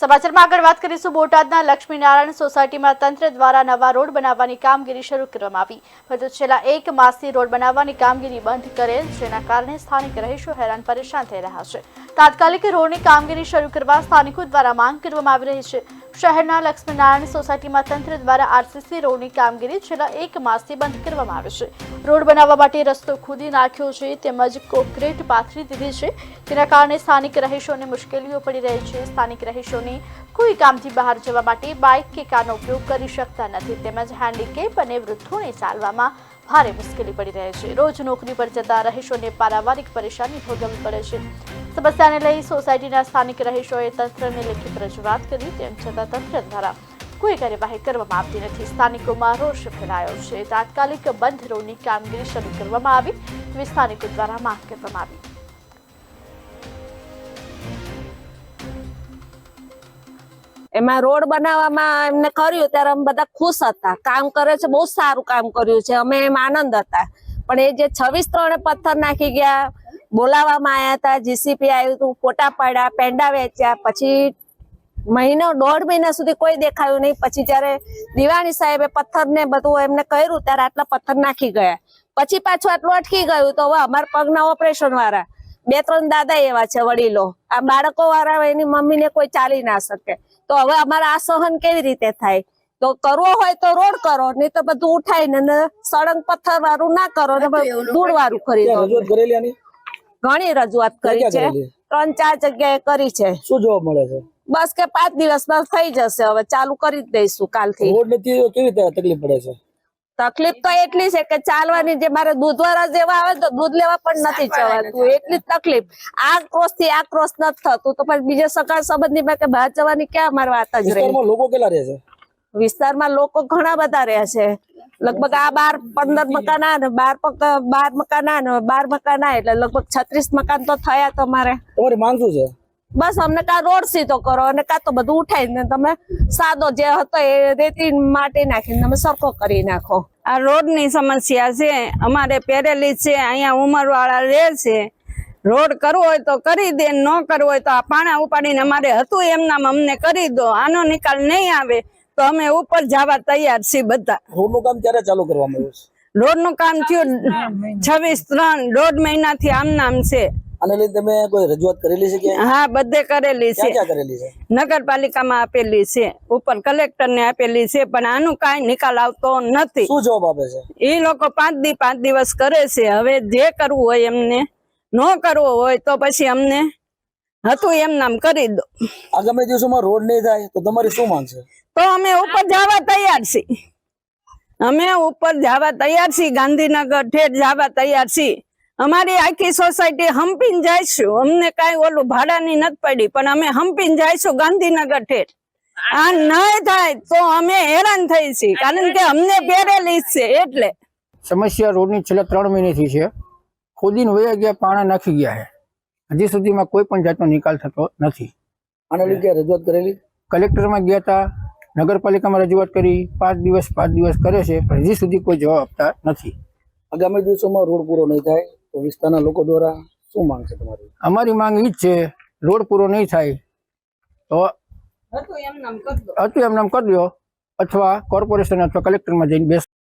સમાચારમાં આગળ વાત કરીશું. બોટાદના લક્ષ્મીનારાયણ સોસાયટીમાં તંત્ર દ્વારા નવા રોડ બનાવવાની કામગીરી શરૂ કરવામાં આવી. પરંતુ છેલ્લા એક માસથી રોડ બનાવવાની કામગીરી બંધ કરેલ, જેના કારણે સ્થાનિક રહીશો હેરાન પરેશાન થઈ રહ્યા છે. તાત્કાલિક રોડની કામગીરી શરૂ કરવા સ્થાનિકો દ્વારા માંગ કરવામાં આવી રહી છે. શહેરના લક્ષ્મીનારાયણ સોસાયટીમાં તંત્ર દ્વારા આરસીસી રોડની કામગીરી છેલ્લા એક માસથી બંધ કરવામાં આવે છે. રોડ બનાવવા માટે રસ્તો ખોદી નાખ્યો છે, તેમજ કોન્ક્રીટ પાથરી દીધી છે. તેના કારણે સ્થાનિક રહીશોને મુશ્કેલીઓ પડી રહી છે. સ્થાનિક રહીશોને કોઈ કામથી બહાર જવા માટે બાઇક કે કારનો ઉપયોગ કરી શકતા નથી, તેમજ હેન્ડીકેપ અને વૃદ્ધોને ચાલવામાં ભારે મુશ્કેલી પડી રહી છે. રોજ નોકરી પર જતા રહીશોને પારિવારિક પરેશાની ભોગવવી પડે છે. સમસ્યાને લઈ સોસાયટીના સ્થાનિક રહીશોએ તંત્રને લેખિત રજૂઆત કરી તેમ છતાં તંત્ર દ્વારા કોઈ કાર્યવાહી કરવામાં આવતી નથી. સ્થાનિકોમાં રોષ ફેલાયો છે. તાત્કાલિક બંધ કામગીરી શરૂ કરવામાં આવી. તેવી સ્થાનિકો દ્વારા માંગ કરવામાં આવી. એમાં રોડ બનાવવામાં એમને કર્યું ત્યારે અમે બધા ખુશ હતા. કામ કરે છે, બહુ સારું કામ કર્યું છે. અમે એમ આનંદ હતા. પણ એ જે છવ્વીસ ત્રણે પથ્થર નાખી ગયા બોલાવવામાં આવ્યા હતા જીસીપી આવ્યું હતું ફોટા પાડ્યા પેંડા વેચ્યા પછી મહિનો દોઢ મહિના સુધી કોઈ દેખાયું નહીં. પછી જયારે દિવાણી સાહેબે પથ્થર ને બધું એમને કર્યું ત્યારે આટલા પથ્થર નાખી ગયા. પછી પાછું આટલું અટકી ગયું તો હવે અમારા પગના ઓપરેશન વાળા. બે ત્રણ દાદા એવા છે વડીલો. આ બાળકો વાળા એની મમ્મીને કોઈ ચાલી ના શકે. તો હવે અમારે આ સહન કેવી રીતે થાય? તો કરવો હોય તો રોડ કરો નહીં તો બધું ઉઠાઈને ને સળંગ પથ્થર વાળું ના કરો ને ધૂળ વાળું કરી દો રજૂઆત કરેલી આની ઘણી રજૂઆત કરી છે. ત્રણ ચાર જગ્યાએ કરી છે. શું જોવા મળે છે? બસ કે પાંચ દિવસમાં થઈ જશે. હવે ચાલુ કરી દઈશું કાલથી. રોડ નથી કેવી રીતે તકલીફ પડે છે? તકલીફ તો એટલી છે કે ચાલવાની જે મારે દૂધ વાળા જેવા આવે તો દૂધ લેવા પણ નથી જવાતું. એટલી તકલીફ. આ ક્રોસથી આ ક્રોસ નથી થતું. તો પછી બીજા સકાર સંબંધી માં કે બહાર જવાની ક્યાં મારી વાત જ રહી? લોકો કેટલા રહે છે? વિસ્તારમાં લોકો ઘણા બધા રહે છે. લગભગ આ બાર પંદર મકાન આ ને બાર બાર મકાન આ ને બાર મકાન આ એટલે લગભગ છત્રીસ મકાન તો થયા તમારે. તમારી માંગ શું છે? બસ અમને કા રોડ સીધો કરો અને કા તો બધું ઉઠાઈને તમે સાદો જે હતો એ રેતી માટી નાખીને તમે સરખો કરી નાખો. આ રોડની સમસ્યા છે. અમારે પેરેલી છે અહીંયા ઉંમરવાળા રહે છે. રોડ કરવો હોય તો કરી દે ન કરવો હોય તો આ પાણા ઉપાડીને અમારે હતું એમનામ અમને કરી દો. આનો નિકાલ નહીં આવે. તો અમે ઉપર જવા તૈયાર છીએ બધા. રોડનું કામ ક્યારે ચાલુ કરવામાં આવ્યું છે? રોડનું કામ થયું છવ્વીસ ત્રણ દોઢ મહિનાથી આમ નામ છે. આને લઈને તમે કોઈ રજૂઆત કરેલી છે કે હા બધે કરેલી છે. ક્યાં ક્યાં કરેલી છે? નગરપાલિકામાં આપેલી છે ઉપર કલેક્ટરને આપેલી છે પણ આનું કાંઈ નિકાલ આવતો નથી. શું જવાબ આપે છે? એ લોકો પાંચ દી પાંચ દિવસ કરે છે. હવે જે કરવું હોય એમને ન કરવો હોય તો પછી અમને હતું એમ નામ કરી દો. આગામી દિવસોમાં રોડ નહીં થાય તો તમારી શું માંગ છે? તો અમે ઉપર જવા તૈયાર છીએ. અમે ઉપર જવા તૈયાર છીએ ગાંધીનગર ઠેઠ જવા તૈયાર છીએ. અમારી આખી સોસાયટી હંપીને જઈશું અમને કાંઈ ઓલું ભાડાની નથી પડી પણ અમે હંપીને જઈશું ગાંધીનગર ઠેઠ. આ નહીં થાય તો અમે હેરાન થઈ છીએ કારણ કે અમને પહેરેલી છે એટલે. સમસ્યા રોડની છેલ્લા ત્રણ મહિનેથી છે. ખોદીને વયા ગયા પાણા નાખી ગયા છે. હજી સુધીમાં કોઈ પણ જાતનો નિકાલ થતો નથી. આને લીધે રજૂઆત કરેલી? કલેક્ટરમાં ગયા હતા નગરપાલિકામાં રજૂઆત કરી પાંચ દિવસ પાંચ દિવસ કરે છે પણ હજી સુધી કોઈ જવાબ આપતા નથી. આગામી દિવસોમાં રોડ પૂરો નહીં થાય તો વિસ્તારના લોકો દ્વારા શું માંગ છે તમારી? અમારી માંગ એ જ છે રોડ પૂરો નહીં થાય તો હતું એમ નામ કરી દો. હતું એમ નામ કરી દો અથવા કોર્પોરેશન અથવા કલેક્ટરમાં જઈને બેસ